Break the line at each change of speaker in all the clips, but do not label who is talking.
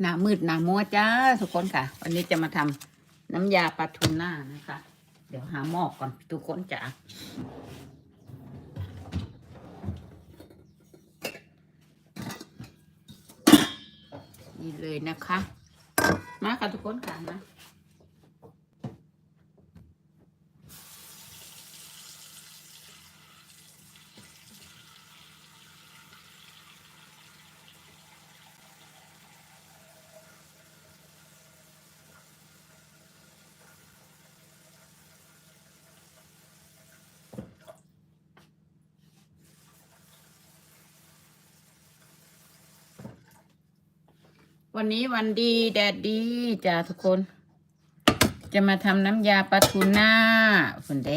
หน้ามืดหน้ามัวจ้าทุกคนค่ะ วันนี้จะมาทำน้ำยาปลาทูน่านะคะ เดี๋ยวหาหม้อก่อนทุกคนจ้านี่เลยนะคะ มาค่ะทุกคนค่ะมา วันนี้วันดีแดดดีจ้าทุกคน จะมาทำน้ำยาปลาทูน่าฟุนเด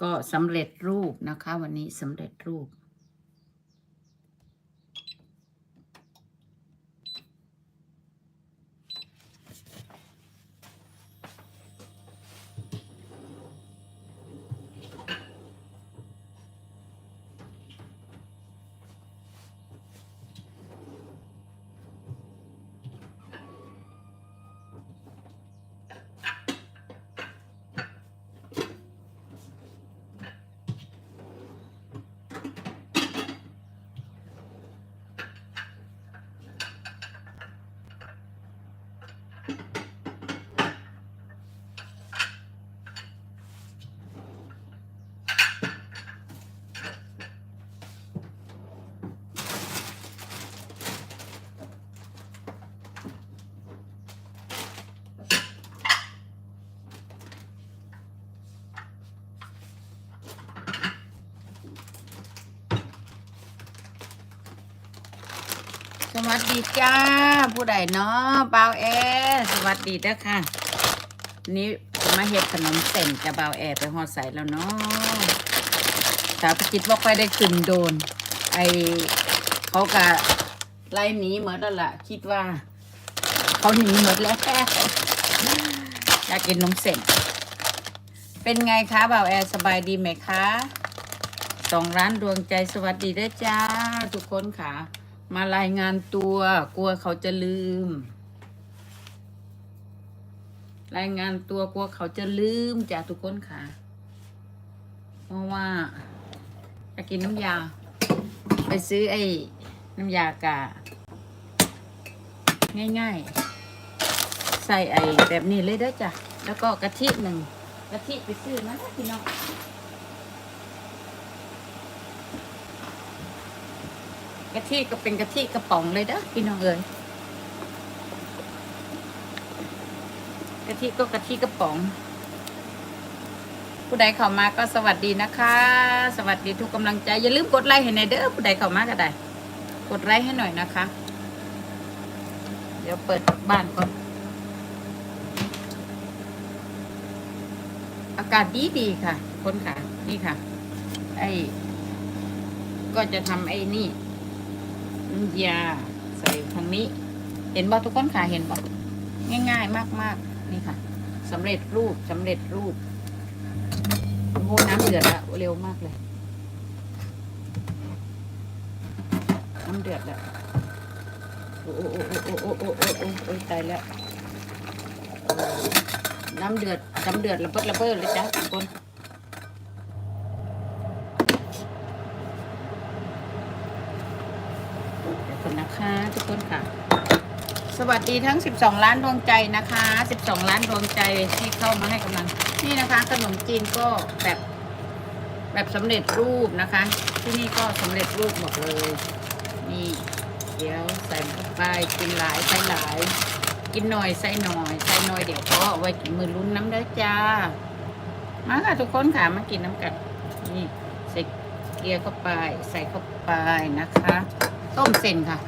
ก็สำเร็จรูปนะคะ วันนี้สำเร็จรูป วัสดีจ้า ผู้ใดเนาะเบาแอร์สวัสดีเด้อค่ะ นี่มาเฮ็ดขนมเส้นจะเบาแอร์ไปหอดใส่แล้วเนาะสาวพิจิตว่าค่อยได้ขึ้นโดน ไอเขากะไล่หนีหมดแล้วล่ะ คิดว่า เขาหนีหมดแล้วอยากกินนมเส้นเป็นไงคะเบ่าแอร์สบายดีไหมคะสองร้านดวงใจสวัสดีเด้วยจ้า ทุกคนค่ะ มารายงานตัว กลัวเขาจะลืม รายงานตัวกลัวเขาจะลืมจ้าทุกคนค่ะ เพราะว่าจะกินน้ำยา ไปซื้อไอ้น้ำยากาง่ายๆ ใส่ไอ้แบบนี้เลยเด้อจ้ะ แล้วก็กะทิหนึ่งกะทิไปซื้อนะพี่น้อง กะทิก็เป็นกะทิกระป๋องเลยเด้อพี่น้องเอ๋ยกะทิก็กะทิกระป๋อง ผู้ใดเข้ามาก็สวัสดีนะคะ สวัสดีทุกกำลังใจ อย่าลืมกดไลค์ให้หน่อยเด้อผู้ใดเข้ามาก็ได้ กดไลค์ให้หน่อยนะคะ เดี๋ยวเปิดบ้านก่อน อากาศดีดีค่ะคนค่ะ นี่ค่ะ ไอ้ก็จะทำไอ้นี่ น้ำยาใส่ทางนี้ เห็นบ่ทุกคนค่ะเห็นบ่ง่ายๆ มากๆ นี่ค่ะสำเร็จรูปสำเร็จรูปโอ้น้ำเดือดละเร็วมากเลย น้ำเดือดละโอ้โอ้โอ้โอ้โอ้โอ้โอ้โอ้โอ้ตายแล้วน้ำเดือดน้ำเดือดระเบิดระเบิดเลยจ้าทุกคน ขอบคุณนะคะทุกคนค่ะ สวัสดีทั้ง 12 ล้านดวงใจนะคะ 12 ล้านดวงใจที่เข้ามาให้กำลัง นี่นะคะขนมจีนก็แบบแบบสำเร็จรูปนะคะ ที่นี่ก็สำเร็จรูปหมดเลยนี่เดี๋ยวใส่เข้าไปกินหลายใส่หลาย กินหน่อยใส่หน่อยใส่หน่อยเดี๋ยวก็เอาไว้กินมือลุ้นน้ำได้จ้า มาค่ะทุกคนค่ะมากินน้ำกันนี่ใส่เกลียเข้าไปใส่เข้าไปนะคะ ต้มเส้นค่ะ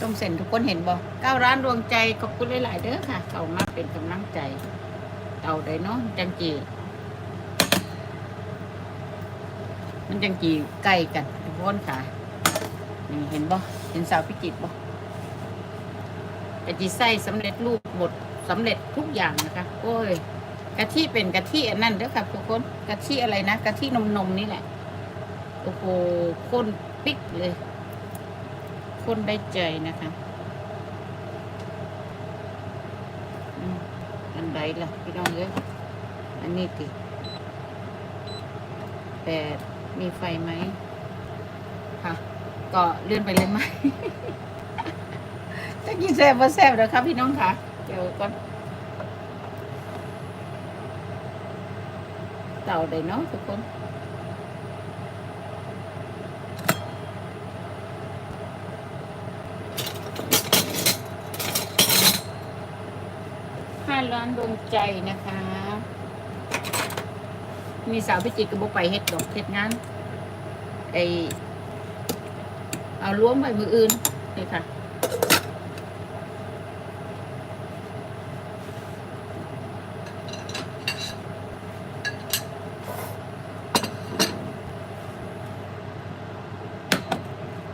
ต้มเส้นทุกคนเห็นบ่เก้าร้านดวงใจขอบคุณหลายๆเด้อค่ะเข้ามาเป็นกำลังใจ เต่าได้เนาะจังจีมันจังจีใกล้กันทุกคนค่ะนี่เห็นบ่เห็นสาวพิจิตบ่กะจีไส้สำเร็จรูปบดสำเร็จทุกอย่างนะคะโอ้ยกะทิเป็นกะทิอันนั้นเด้อค่ะทุกคนกะทิอะไรนะกะทินมนมนี่แหละโอ้โหข้นปิ๊กเลย ข้นได้ใจนะคะอืมอันใดล่ะพี่น้องเอ้ยอันนี้ติแปดมีไฟไหมค่ะ ก็เลื่อนไปเลยไหมจะกินแซ่บว่าแซ่บเด้อครับพี่น้องค่ะ เดี๋ยวก่อนเต่าได้เนาะทุกคน ห้านดวงใจนะคะ มีสาวพิจิตรกระบอกไปเฮ็ดดอกเฮ็ดงานไอเอาล้วมไปมืออื่นนี่ค่ะ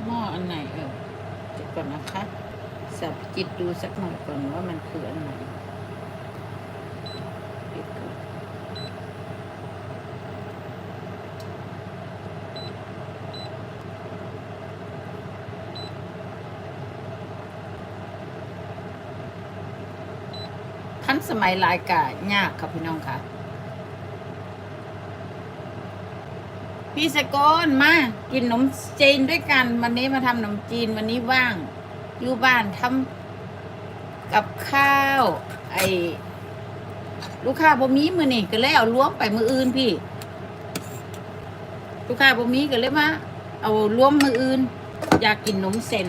หม้ออันไหนเออเดี๋ยวก่อนนะคะสับจิตดูสักหน่อยก่อนว่ามันคืออันไหนปิดก่อนทั นสมัยหลายกะยากครับพี่น้องค่ะ พี่สกลมากินขนมจีนด้วยกัน วันนี้มาทำขนมจีนวันนี้ว่าง อยู่บ้านทำกับข้าว ไอ้ลูกค้าบ่มีมือนี่ก็เลยเอาล้วมไปมืออื่นพี่ ลูกค้าบ่มีก็เลยมาเอาล้วมมืออื่น อยากกินขนมเส้น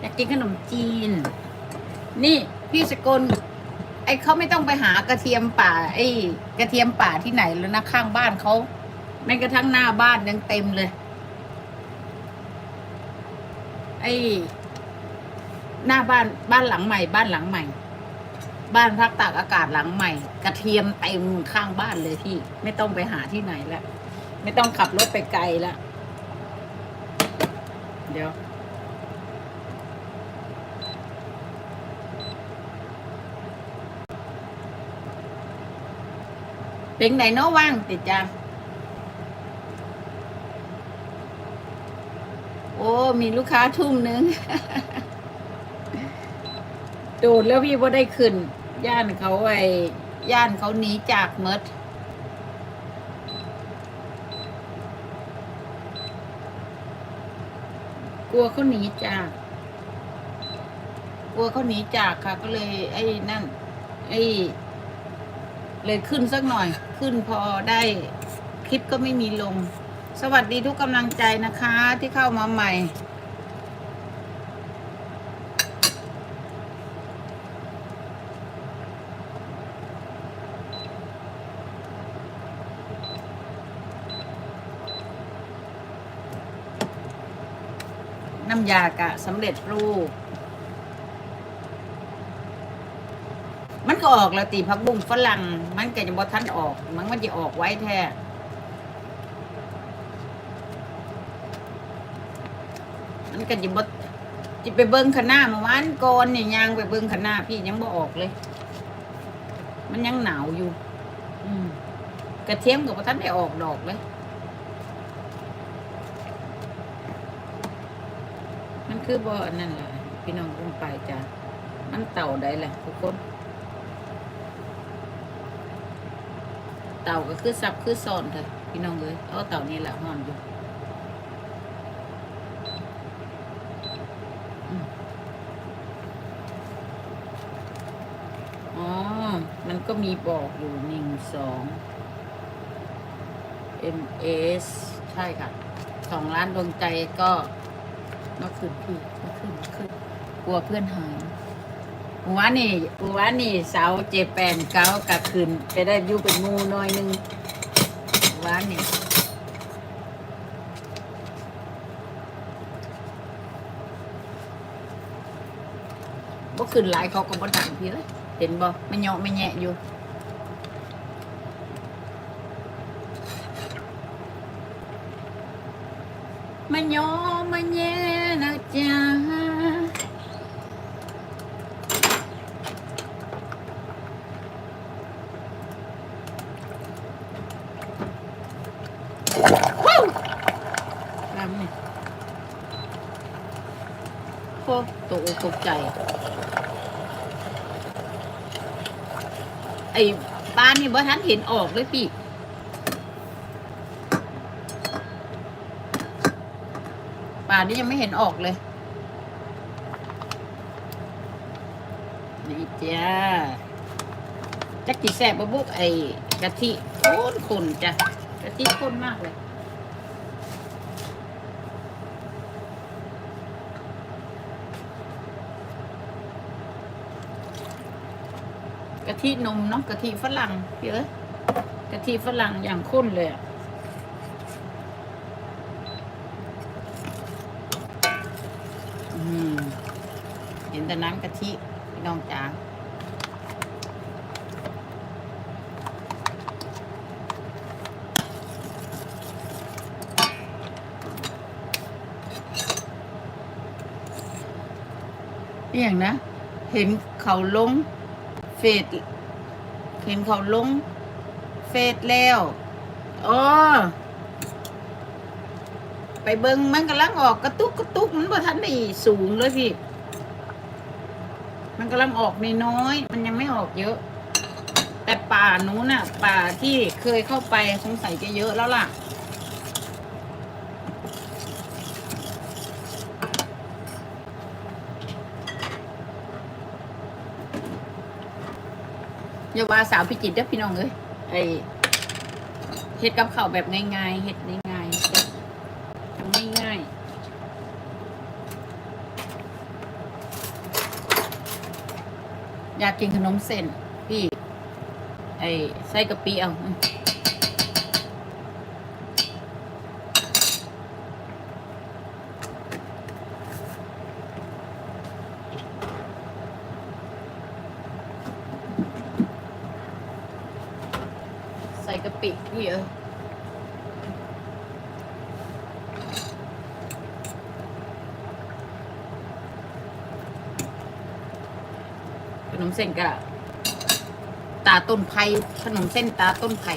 อยากกินขนมจีน นี่ พี่สกลไอ้เขาไม่ต้องไปหากระเทียมป่า ไอ้กระเทียมป่าที่ไหนแล้วนะข้างบ้านเขาแม้กระทั่งหน้าบ้านยังเต็มเลย ไอ้หน้าบ้านบ้านหลังใหม่ บ้านหลังใหม่ บ้านพักตากอากาศหลังใหม่ กระเทียมเต็มข้างบ้านเลยพี่ ไม่ต้องไปหาที่ไหนแล้วไม่ต้องขับรถไปไกลแล้วเดี๋ยว เป็นไหนเนาะว่างติดจ้าโอ้ มีลูกค้าทุ่มนึง โดดแล้วพี่ว่าได้ขึ้น ย่านเขาไอ้ย่านเขาหนีจากเมดกลัวเขาหนีจาก กลัวเขาหนีจากค่ะ ก็เลย ไอ้นั่น ไอ้ เลยขึ้นสักหน่อย ขึ้นพอได้คลิปก็ไม่มีลง สวัสดีทุกกำลังใจนะคะที่เข้ามาใหม่ น้ำยากะสำเร็จรูป มัน ก็ออกแล้วตีพักบุ้งฝรั่ง มันก็จะบ่ทันออก มันมันจะออกไว้แท้มันก็จะบ่จะไปเบิ้งขนาเมื่อวานก่อนเนี่ยยางไปเบิ้งขนาพี่ยังบ่ออกเลย มันยังหนาวอยู่ อืมกระเทียมกับบ่ทันได้ออกดอกเลยมันคือบ่อันนั่นแหละพี่น้องลงไปจ้ะมันเต่าได้แหละทุกคน เต่าก็คือซับคือซ่อนเถอะพี่น้องเลยเอาเต่านี่แหละห่อนอยู่อ๋อ มันก็มีบอกอยู่หนึ่งสอง MS ใช่ค่ะสองล้านดวงใจก็มื่อคืนพี่มื่อคืนเมื่อคืนกลัวเพื่อนหาย เมื่อวานนี่เมื่อวนี่เสาเจแปนเก้ากับคืนไปได้อยู่เป็นมูหน้อยนึงเมื่อวนี่บ่ขึ้นหลายเขาก็บ่ดังพี่เลยเห็นบ่ไม่เหยาะไม่แยะอยู่มาโยมาแย่ามนี่โคตกตกใจ ไอ้บ้านนี่บ่ทันเห็นออกเลยพี่ป่านนี้ยังไม่เห็นออกเลย นี่จ้าจะกกี่แสบบะบุกไอ้กะทิโคนๆจ้ะกะทิข้นมากเลย ทินมเนาะกะทิฝรั่งพี่เอ้ยกะทิฝรั่งอย่างข้นเลยอะเห็นแต่น้ำกะทิพี่น้องจ๋าอย่างนะ เห็นเขาลง ฟซเห็นเขาลง เฟซแล้วอ๋อไปเบิงมันกำลังออกกระตุกกระตุกมันบ่ทันได้สูงเลยพี่ มันกำลังออกน้อยๆมันยังไม่ออกเยอะ แต่ป่านู้นน่ะ ป่าที่เคยเข้าไปสงสัยจะเยอะแล้วล่ะ อย่าว่าสาวพิจิตรเด้อพี่น้องเอ้ยไอเฮ็ดกับข้าวแบบง่ายๆเฮ็ดง่ายๆทำง่ายๆอยากกินขนมเส้นพี่ ไอใส่กะปิเอาอืมใส่กะ vậy ขนมเส้นกะตาต้นไผ่ขนมเส้นตาต้นไผ่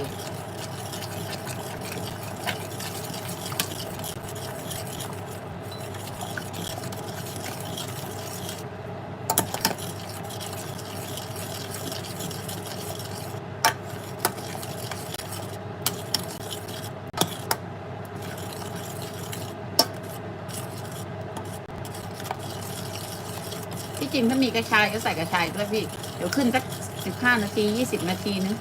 ที่จริงถ้ามีกระชายก็ใส่กระชายด้วยพี่ เดี๋ยวขึ้นสักสิบห้านาทียี่สิบนาทีนึง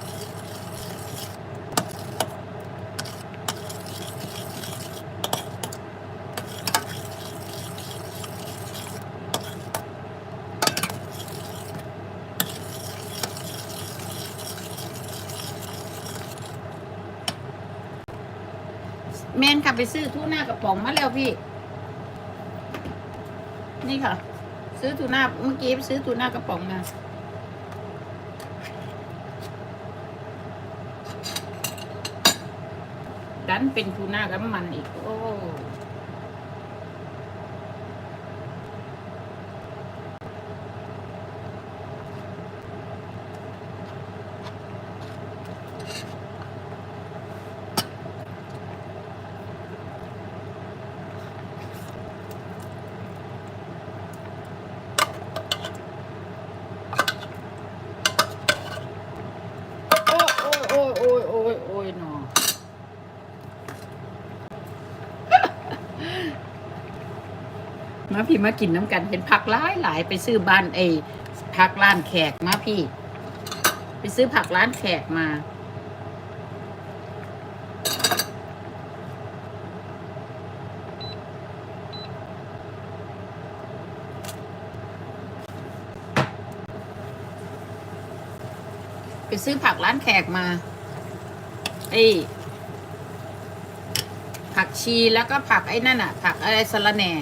แมนค่ะไปซื้อทูน่ากระป๋องมาแล้วพี่ นี่ค่ะ ซื้อทูน่าเมื่อกี้ซื้อทูน่ากระป๋องมาดันเป็นทูน่ากับมันอีก โอ้ โอ้ยโอ้ยโอ้ยโอ้ยโอ้ยหนอ มาพี่มากินน้ำกันเห็นผักหลายหลายไปซื้อบ้านไอ้ผักร้านแขกมาพี่ ไปซื้อผักร้านแขกมาไปซื้อผักร้านแขกมาไอ้ผักชีแล้วก็ผักไอ้นั่นอะ ผักอะไรสะระแหน่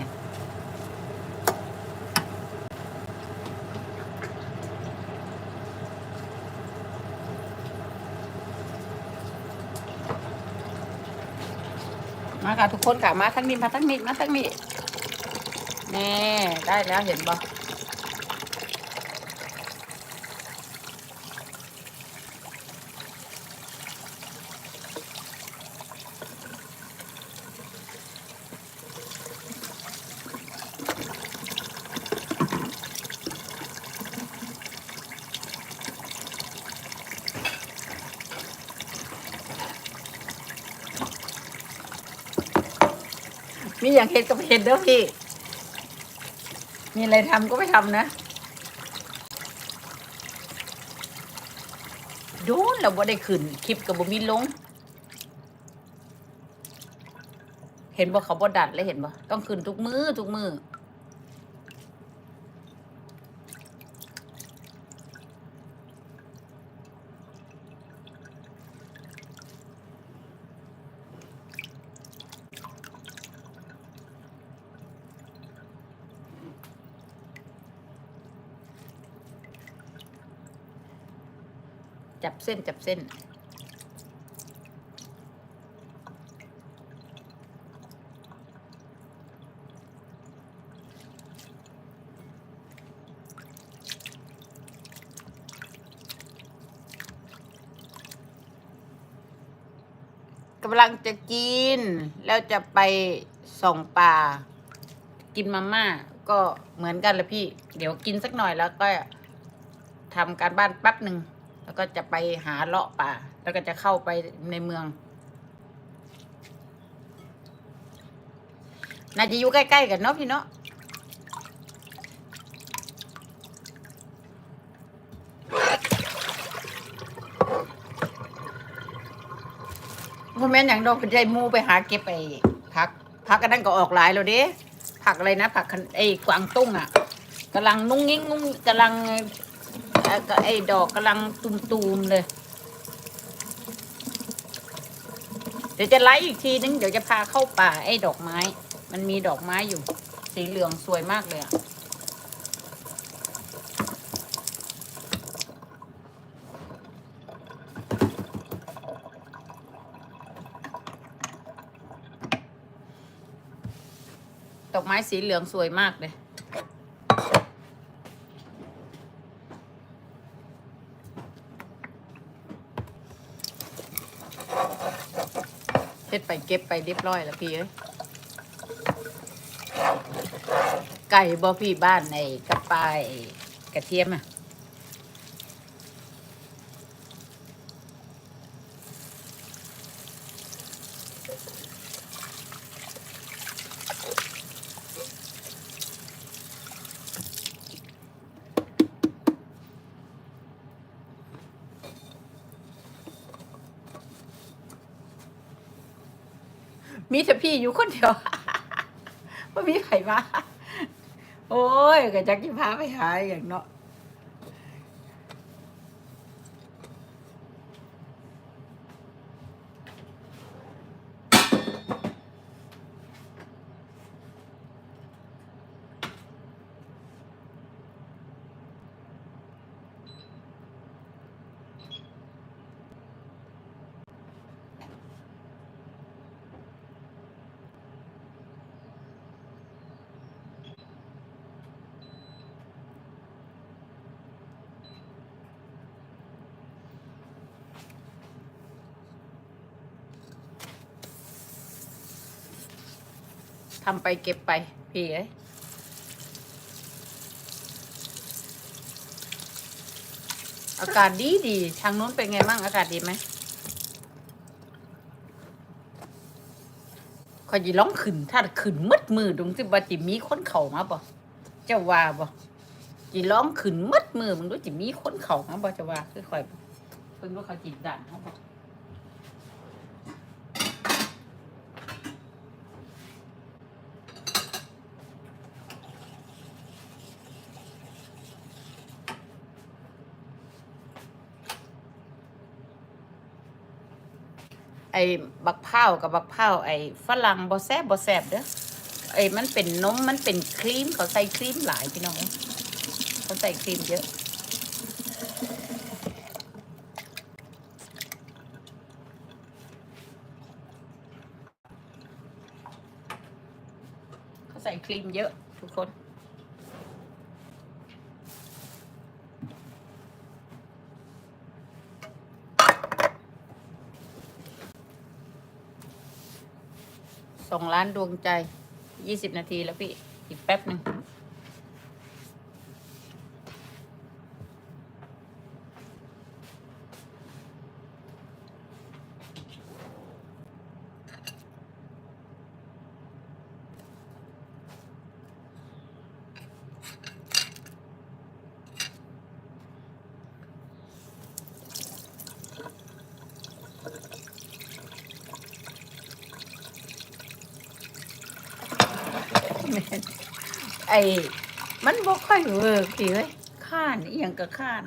มาค่ะทุกคนค่ะมาทั้งนี้มาทั้งนี้มาทั้งนี้แน่ได้แล้วเห็นบ่ อย่างเห็ดก็ไปเห็ดเด้อพี่ มีอะไรทำก็ไปทำนะ โดนเราบ่ได้ขึ้น คลิปกับบ่มีลง เห็นบ่เขาบ่ดัดเลยเห็นบ่ต้องขึ้นทุกมือทุกมือ จับเส้นจับเส้น กำลังจะกิน แล้วจะไปส่องป่า กินมาม่า ก็เหมือนกันลยพี่ เดี๋ยวกินสักหน่อยแล้วก็ทำการบ้านแป๊บหนึ่ง ก็จะไปหาเลาะป่า แล้วก็จะเข้าไปในเมือง น่าจะอยู่ใกล้ๆกันเนาะพี่เนาะพ่อแม่อย่างดอกเป็นใจมูไปหาเก็บไอ้ผักผักกันนั่นก็ออกหลายแล้วเด้ผักอะไรนะผักคันไอ้กวางตุ้งอะกำลังนุ่งงิ้งนุ่งกำลัง เอ่อก็ไอ้ดอกกำลังตุมๆเลย เดี๋ยวจะไลฟ์อีกทีนึง เดี๋ยวจะพาเข้าป่าไอ้ดอกไม้ มันมีดอกไม้อยู่ สีเหลืองสวยมากเลยอะดอกไม้สีเหลืองสวยมากเลย ฮ็ดไปเก็บไปเรียบร้อยแล้วพี่เอ้ยไก่บอพี่บ้านในกระปายกระเทียมอะ มีแต่พี่อยู่คนเดียวว่ามีใครมาโอ้ยก็จักจะพาไปหาอย่างเนาะ ทำไปเก็บไปเพียอากาศดีดีทางนู้นเป็นไงบ้างอากาศดีไหมคอยจีร้องขึ้น ถ้าขึ้นมืดมือตรงที่ว่าจิมีคนเข่ามาบ่เจ้าว่าบ่จีร้องขึ้นมืดมือมึงรู้จิมีคนเข่ามาบ่เจ้าว่าคือคอยเพิ่งรู้เขาจีดันเขาบ่ ไอ้บักเผาวกับบักเผาวไอ้ฝรั่งบ่แซบบ่แซบเด้อไอ้มันเป็นนมมันเป็นครีมเขาใส่ครีมหลายพี่น้องเขาใส่ครีมเยอะเขาใส่ครีมเยอะทุกคน สองล้านดวงใจยี่สิบนาทีแล้วพี่ อีกแป๊บหนึ่ง อ้มันบ่ค่อยเวิร์กพี่เอ้ยข้านอีหยังก็ข้าน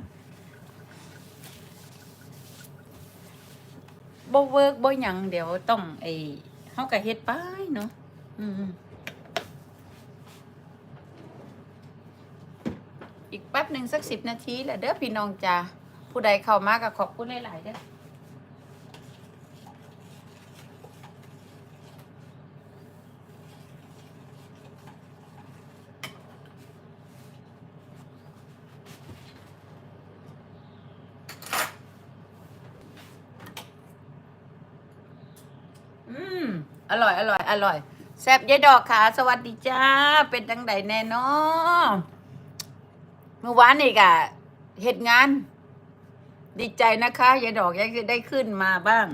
บ่เวิร์กบ่หยังเดี๋ยวต้องไอ้เฮาก็เฮ็ดไปเนาะอืมอีกแป๊บหนึ่งสักสิบนาทีแหละเด้อพี่น้องจ้าผู้ใดเข้ามาก็ขอบคุณหลายๆเด้อม อร่อยอร่อยแซ่บยายดอกขาสวัสดีจ้า เป็นจังไดแน่นอเมื่อวานนี่กะเหตุงาน ดีใจนะคะยายดอกยายคือได้ขึ้นมาบ้าง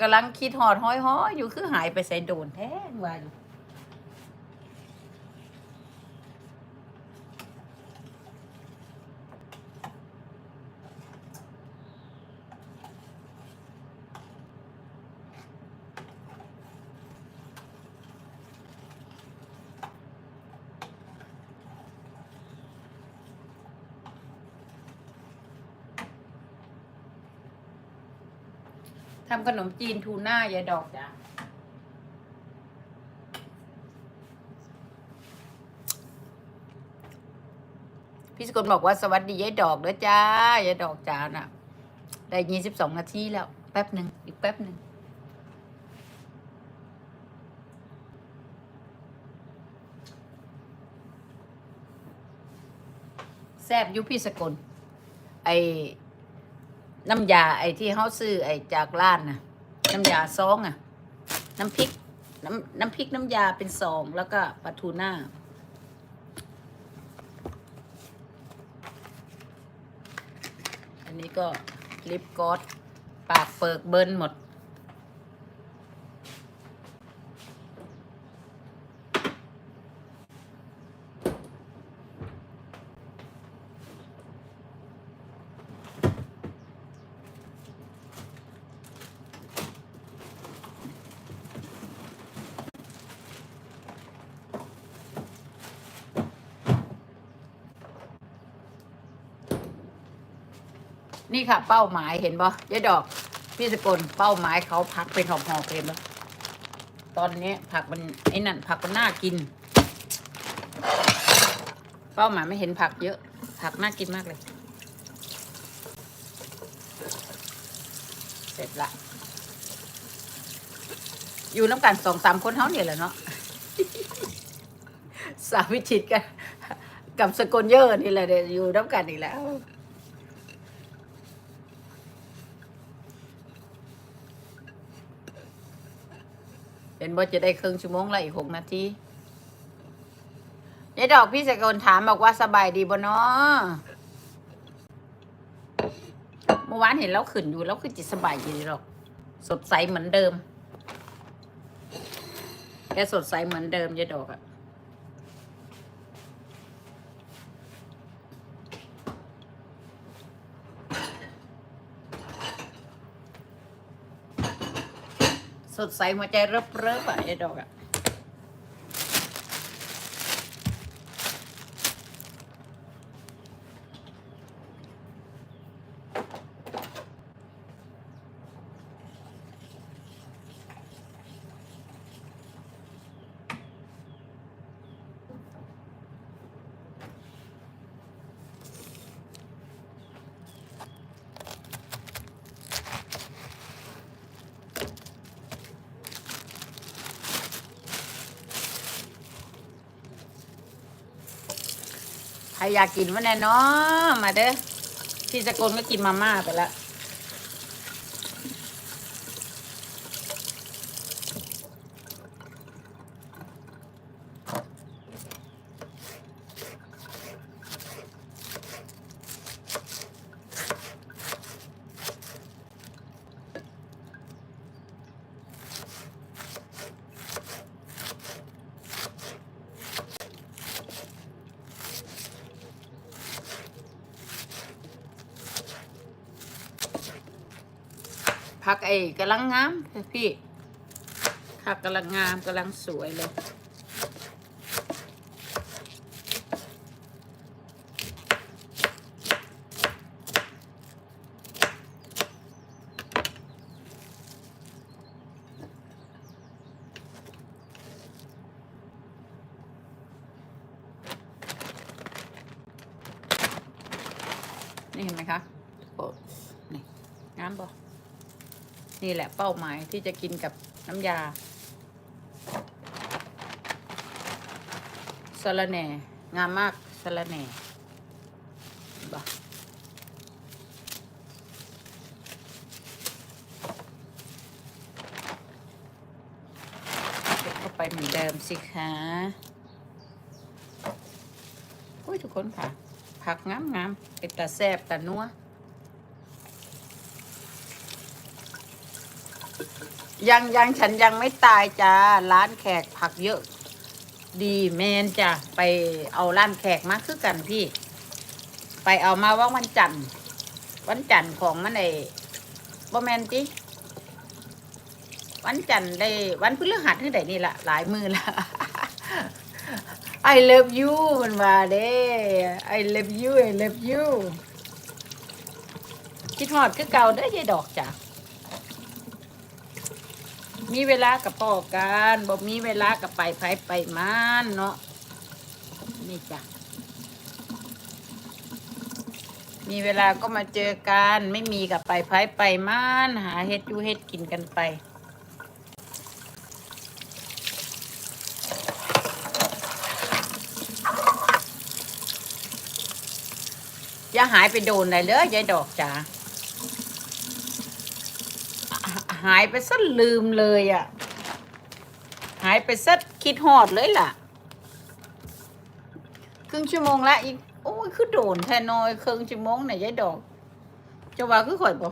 กำลังคิดหอดห้อยห้อยอยู่คือหายไปใส่โดนแท้ว่าอยู่ำขนมจีนทูน่ายายดอกจ้ะพี่สกลบอกว่าสวัสดียายดอกเด้อจ้ายายดอกจ้าน่ะ ได้ยี่สิบสองนาทีแล้ว แป๊บหนึ่งอีกแป๊บหนึ่งแซบอยุพี่สกลไอ น้ำยาไอ้ที่เขาซื้อไอ้จากร้านน่ะ น้ำยาซองอะ น้ำพริก น้ำน้ำพริกน้ำยาเป็นซองแล้วก็ปลาทูน่าอันนี้ก็ลิปกอสปากเปิกเบิร์นหมด นี่ค่ะ เป้าหมายเห็นบ่ยายดอก พี่สกลเป้าหมายเขาผักเป็นหอบๆเห็นบ่ตอนนี้ผักมันไอ้นั่นผักมันน่ากิน เป้าหมายไม่เห็นผักเยอะ ผักน่ากินมากเลย เสร็จละ อยู่น้ำกันสองสามคนเท่าเนี่ยแหละเนาะสาวิชิตกันกับสกลเยอะนี่แหละเดี๋ยวอยู่น้ำกันอีกแล้ว เป็น บ่จะได้ครึ่งชั่วโมงละอีกหกนาทียายดอกพี่สกลถามบอกว่าสบายดีบ่เนาะเมื่อวานเห็นแล้วขืนอยู่แล้วคือจิตสบายดีหรอก สดใสเหมือนเดิม แกสดใสเหมือนเดิมยายดอกอะ สดใสหัวใจเริบเริบๆอะไอ้ดอกอะ อยากกินวะแน่เนาะมาเด้อพี่สกลก็กินมาม่าไปแล้ว ผักไอ้กำลังงามพี่ผักกำลังงามกำลังสวยเลย เห็นไหมคะโอ้นี่งามบ่ นี่แหละเป้าหมายที่จะกินกับน้ำยาสะระแหน่งามมากสะระแหน่บ่เก็บเข้าไปเหมือนเดิมสิคะอุ้ยทุกคนค่ะ ผักงามงามๆเป็นตาแซบตานัว ยังยังฉันยังไม่ตายจ้าร้านแขกผักเยอะ ดีแมนจ้ะไปเอาร้านแขกมาคือกันพี่ ไปเอามาว่าวันจันทร์วันจันทร์ของมันไอ้บ่แมนจิวันจันทร์ได้วันพฤหัสที่ไหนนี่ละหลายมือละ I love you มันมาเด้ I love you I love you คิดฮอดคือเก่าได้อยายดอกจ้ะ มีเวลากับพ่อกันบ่มีเวลากับไปไผไปมานเนาะนี่จ้ะมีเวลาก็มาเจอกันไม่มีกับไปไผไปมานหาเฮ็ดอยู่เฮ็ดกินกันไปอย่าหายไปโดนไหนเลยยายดอกจ๋า หายไปซะลืมเลยอะ่ะ หายไปซะคิดหอดเลยล่ะ ครึ่งชั่วโมงละอีก โอ้ยคือโดนแทนนอยครึ่งชั่วโมงไหนยายดอกจะว่าคือข่อยบ่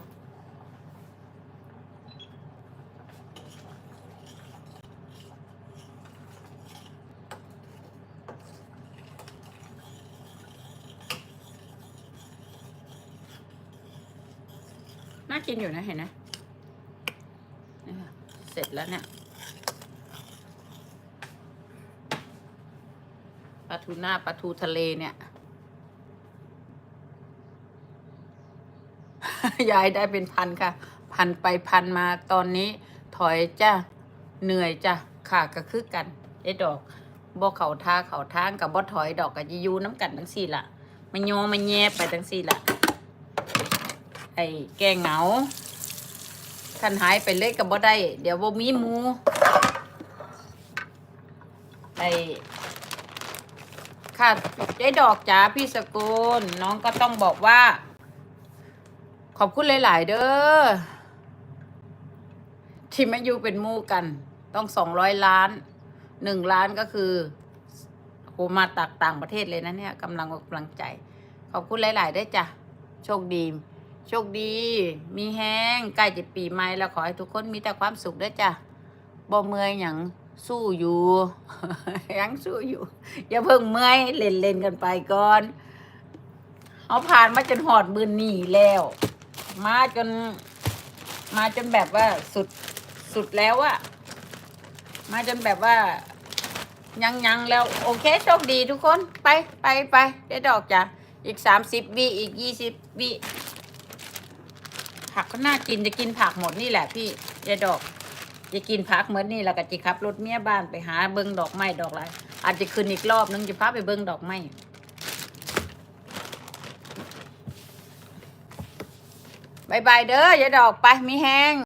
น่ากินอยู่นะเห็นไหมนี่ค่ะ สร็จแล้วเนี่ยปลาทูน่าปลาทูทะเลเนี่ย ยายได้เป็นพันค่ะ พันไปพันมาตอนนี้ ถอยจ้ะเหนื่อยจ้ะขาก็คือกันไอ้ดอกบ่เขาท่าเขาทางกับบ่ถอยดอกกับยอยูน้ำกันทั้งสี่ละมันโยมันแย่ไปทั้งสี่ละไอ้แกงเหงา คันหายไปเลยกับบ่ได้ เดี๋ยวบ่มีหมูไอ้ค่ะเจ๊ดอกจ๋าพี่สกุลน้องก็ต้องบอกว่า ขอบคุณหลาย ๆ เด้อที่มาอยู่เป็นมู่กัน ต้องสองร้อยล้านหนึ่งล้านก็คือโหมาตักต่างประเทศเลยนะเนี่ยกำลังกำลังใจ ขอบคุณหลาย ๆ ได้จ้ะโชคดี โชคดี มีแห้งใกล้จะปีใหม่แล้วขอให้ทุกคนมีแต่ความสุขด้วยจ้ะบ่เมื่อยอย่างสู้อยู่ยังสู้อยู่ อย่าเพิ่งเมื่อยเล่นเล่นกันไปก่อนเอาผ่านมาจนหอดบืนหนีแล้ว มาจน มาจนแบบว่าสุดสุดแล้วอะมาจนแบบว่า ยังยังแล้ว โอเคโชคดีทุกคนไปไปไปได้ดอกจ้ะอีกสามสิบวิอีกยี่สิบวิ ผักก็น่ากินจะกินผักหมดนี่แหละพี่ยายดอกจะกินผักเหมือนนี่แล้วก็จะขับรถเมียบ้านไปหาเบิ้งดอกไม้ดอกอะไรอาจจะคืนอีกรอบนึงจะพาไปเบิ้งดอกไม้บายบายเด้อยายดอกไปมีแห้ง